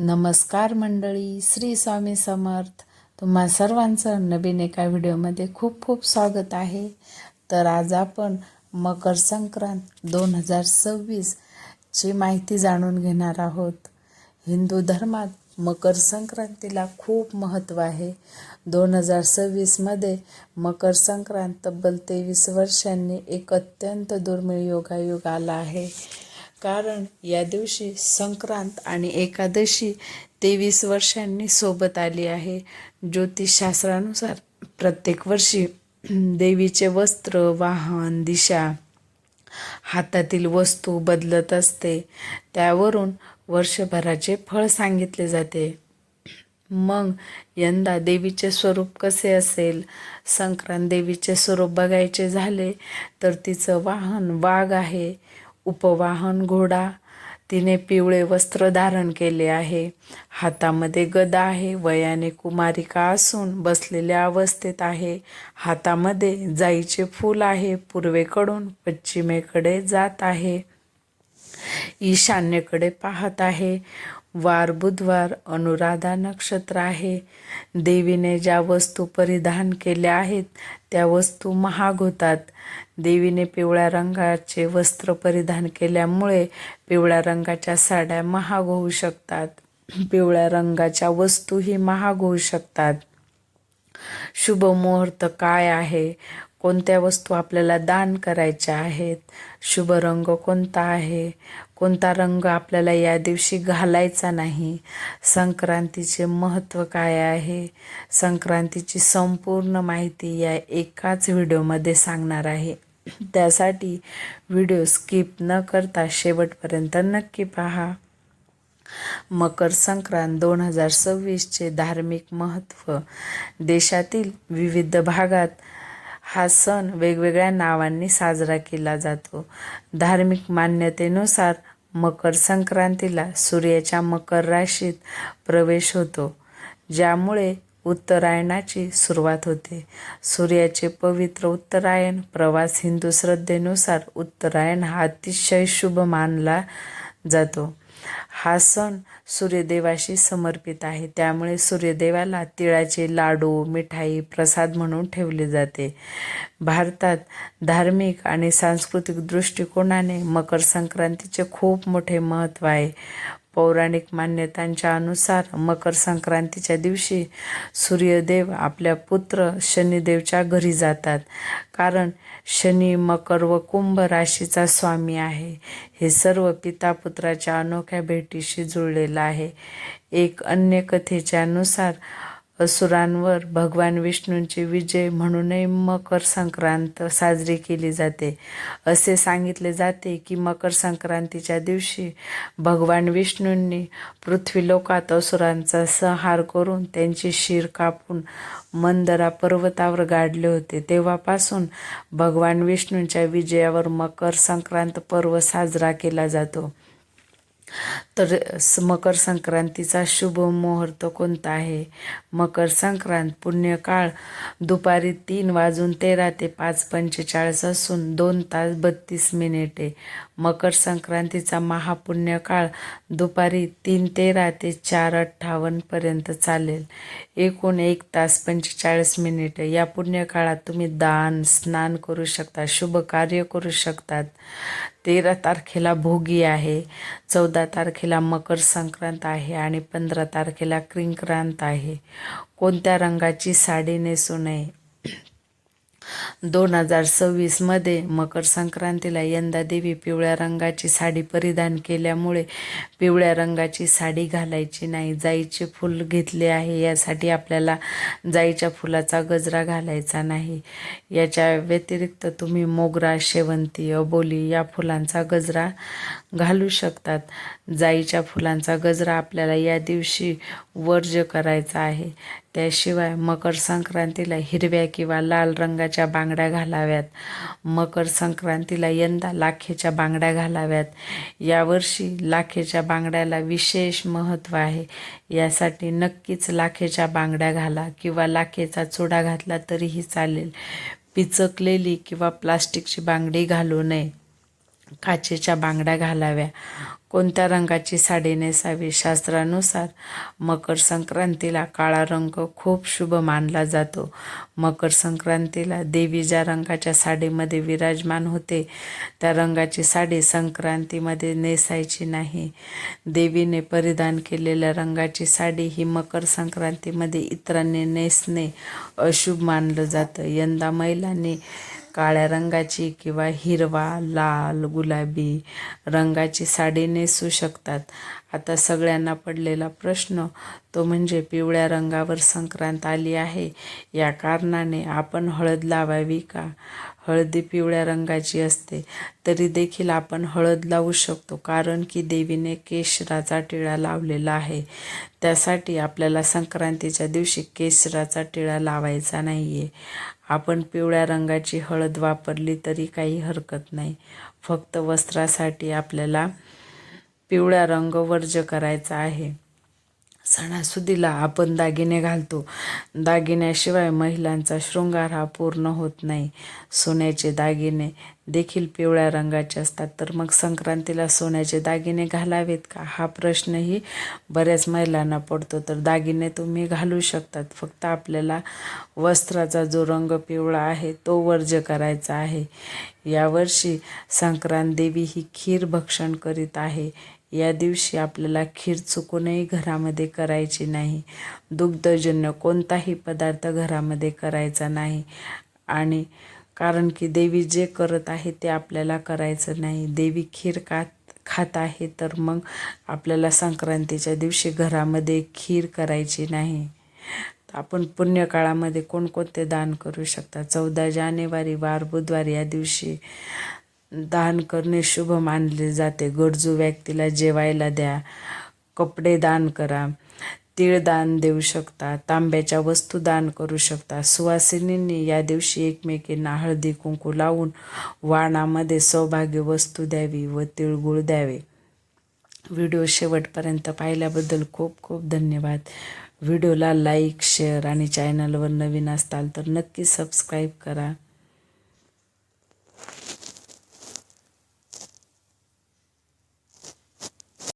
नमस्कार मंडळी श्री स्वामी समर्थ. तुम्हा सर्वांचं नवीन एका व्हिडिओमध्ये खूप खूप स्वागत आहे. तर आज आपण मकर संक्रांत दोन हजार सव्वीसची माहिती जाणून घेणार आहोत. हिंदू धर्मात मकर संक्रांतीला खूप महत्त्व आहे. दोन हजार सव्वीसमध्ये मकर संक्रांत तब्बल तेवीस वर्षांनी एक अत्यंत दुर्मिळ योगायोग आला आहे. कारण या दिवशी संक्रांत आणि एकादशी तेवीस वर्षांनी सोबत आली आहे. ज्योतिषशास्त्रानुसार प्रत्येक वर्षी देवीचे वस्त्र वाहन दिशा हातातील वस्तू बदलत असते. त्यावरून वर्षभराचे फळ सांगितले जाते. मग यंदा देवीचे स्वरूप कसे असेल? संक्रांत देवीचे स्वरूप बघायचे झाले तर तिचं वाहन वाघ आहे. उपवाहन घोडा. तिने पिवळे वस्त्र धारण केले आहे. हातामध्ये गदा आहे. वयाने कुमारिका असून बसलेल्या अवस्थेत आहे. हातामध्ये जाईचे फूल आहे. पूर्वेकडून पश्चिमेकडे जात आहे. ईशान्येकडे पाहत आहे. वार बुधवार अनुराधा नक्षत्र आहे. देवीने ज्या वस्तू परिधान केल्या आहेत त्या वस्तू महाग होतात. देवीने पिवळ्या रंगाचे वस्त्र परिधान केल्यामुळे पिवळ्या रंगाच्या साड्या महाग होऊ शकतात. पिवळ्या रंगाच्या वस्तूही महाग होऊ शकतात. शुभ मुहूर्त काय आहे? कोणत्या वस्तू आपल्याला दान करायच्या आहेत? शुभ रंग कोणता आहे? कोणता रंग आपल्याला या दिवशी घालायचा नाही? संक्रांतीचे महत्त्व काय आहे? संक्रांतीची संपूर्ण माहिती या एकाच व्हिडिओमध्ये सांगणार आहे. त्यासाठी व्हिडिओ स्किप न करता शेवटपर्यंत नक्की पहा. मकर संक्रांत दोन हजार सव्वीसचे धार्मिक महत्त्व. देशातील विविध भागात हा सण वेगवेगळ्या नावांनी साजरा केला जातो. धार्मिक मान्यतेनुसार मकर संक्रांतीला सूर्याच्या मकर राशीत प्रवेश होतो ज्यामुळे उत्तरायणाची सुरुवात होते. सूर्याचे पवित्र उत्तरायण प्रवास हिंदू श्रद्धेनुसार उत्तरायण हा अतिशय शुभ मानला जातो. हा सण सूर्यदेवाशी समर्पित आहे. त्यामुळे सूर्यदेवाला तिळाचे लाडू मिठाई प्रसाद म्हणून ठेवले जाते. भारतात धार्मिक आणि सांस्कृतिक दृष्टिकोनाने मकर संक्रांतीचे खूप मोठे महत्त्व आहे. पौराणिक मान्यतांच्या अनुसार मकर संक्रांतीच्या दिवशी सूर्यदेव आपल्या पुत्र शनिदेवच्या घरी जातात. कारण शनी मकर व कुंभ राशीचा स्वामी आहे. हे सर्व पिता पुत्राच्या अनोख्या भेटीशी जुळलेलं आहे. एक अन्य कथेच्या नुसार असुरांवर भगवान विष्णूंचे विजय म्हणूनही मकर संक्रांत साजरी केली जाते. असे सांगितले जाते की मकर संक्रांतीच्या दिवशी भगवान विष्णूंनी पृथ्वीलोकात असुरांचा संहार करून त्यांची शिर कापून मंदरा पर्वतावर गाडले होते. तेव्हापासून भगवान विष्णूंच्या विजयावर मकर संक्रांत पर्व साजरा केला जातो. तर मकर संक्रांतीचा शुभ मुहूर्त कोणता आहे? मकर संक्रांत पुण्यकाळ दुपारी तीन वाजून तेरा ते पाच पंचेचाळीस असून दोन तास बत्तीस मिनिटे. मकर संक्रांतीचा महापुण्यकाळ दुपारी तीन तेरा ते चार अठ्ठावन्नपर्यंत चालेल. एकूण एक तास पंचेचाळीस मिनिटे. या पुण्यकाळात तुम्ही दान स्नान करू शकता शुभ कार्य करू शकतात. तेरा तारखेला भोगी आहे. चौदा तारखेला मकर संक्रांत आहे आणि पंधरा तारखेला क्रिंक्रांत आहे. कोणत्या रंगाची साडी नेसू नये? दोन हजार सव्वीसमध्ये मकर संक्रांतीला यंदा देवी पिवळ्या रंगाची साडी परिधान केल्यामुळे पिवळ्या रंगाची साडी घालायची नाही. जाईचे फूल घेतले आहे यासाठी आपल्याला जाईच्या फुलाचा गजरा घालायचा नाही. याच्या व्यतिरिक्त तुम्ही मोगरा शेवंती अबोली या फुलांचा गजरा घालू शकतात. जाईच्या फुलांचा गजरा आपल्याला या दिवशी वर्ज करायचा आहे. त्याशिवाय मकर संक्रांतीला हिरव्या किंवा लाल रंगाच्या बांगड्या घालाव्यात. मकर संक्रांतीला यंदा लाखेच्या बांगड्या घालाव्यात. यावर्षी लाखेच्या बांगड्याला विशेष महत्त्व आहे. यासाठी नक्कीच लाखेच्या बांगड्या घाला किंवा लाखेचा चुडा घातला तरीही चालेल. पिचकलेली किंवा प्लास्टिकची बांगडी घालू नये. काचेच्या बांगड्या घालाव्या. कोणत्या रंगाची साडी नेसावी शास्त्रानुसार मकर संक्रांतीला काळा रंग खूप शुभ मानला जातो. मकर संक्रांतीला देवी ज्या रंगाच्या साडीमध्ये विराजमान होते त्या रंगाची साडी संक्रांतीमध्ये नेसायची नाही. देवीने परिधान केलेल्या रंगाची साडी ही मकर संक्रांतीमध्ये इतरांनी नेसणे अशुभ मानलं जातं. यंदा महिलांनी काळ्या रंगाची किंवा हिरवा लाल गुलाबी रंगाची साडी नेसू शकतात. आता सगळ्यांना पडलेला प्रश्न तो म्हणजे पिवळ्या रंगावर संक्रांत आली आहे. या कारणाने आपण हळद लावावी का? हळदी पिवळ्या रंगाची असते तरी देखील आपण हळद लावू शकतो कारण की देवीने केशराचा टिळा लावलेला आहे. त्यासाठी आपल्याला संक्रांतीच्या दिवशी केशराचा टिळा लावायचा नाही आहे आपण पिवळ्या रंगाची हळद वापरली तरी काही हरकत नाही. फक्त वस्त्रासाठी आपल्याला पिवळा रंग वर्ज करायचा आहे. सणासुदीला आपण दागिने घालतो. दागिन्याशिवाय महिलांचा शृंगार हा पूर्ण होत नाही. सोन्याचे दागिने देखील पिवळ्या रंगाचे असतात. तर मग संक्रांतीला सोन्याचे दागिने घालावेत का? हा प्रश्नही बऱ्याच महिलांना पडतो. तर दागिने तुम्ही घालू शकतात. फक्त आपल्याला वस्त्राचा जो रंग पिवळा आहे तो वर्ज करायचा आहे. यावर्षी संक्रांत देवी ही खीर भक्षण करीत आहे. या दिवशी आपल्याला खीर चुकूनही घरामध्ये करायची नाही. दुग्धजन्य कोणताही पदार्थ घरामध्ये करायचा नाही. आणि कारण की देवी जे करत आहे ते आपल्याला करायचं नाही. देवी खीर खात खात आहे तर मग आपल्याला संक्रांतीच्या दिवशी घरामध्ये खीर करायची नाही. आपण पुण्यकाळामध्ये कोणकोणते दान करू शकता? चौदा जानेवारी वार बुधवार या दिवशी दान करणे शुभ मानले जाते. गरजू व्यक्तीला जेवायला द्या कपडे दान करा तीळ दान देऊ शकता तांब्याच्या वस्तू दान करू शकता. सुवासिनींनी या दिवशी एकमेकींना हळदी कुंकू लावून वाणामध्ये सौभाग्य वस्तू द्यावी व तिळगुळ द्यावे. व्हिडिओ शेवटपर्यंत पाहिल्याबद्दल खूप खूप धन्यवाद. व्हिडिओला लाईक शेअर आणि चॅनलवर नवीन असताल तर नक्की सबस्क्राईब करा.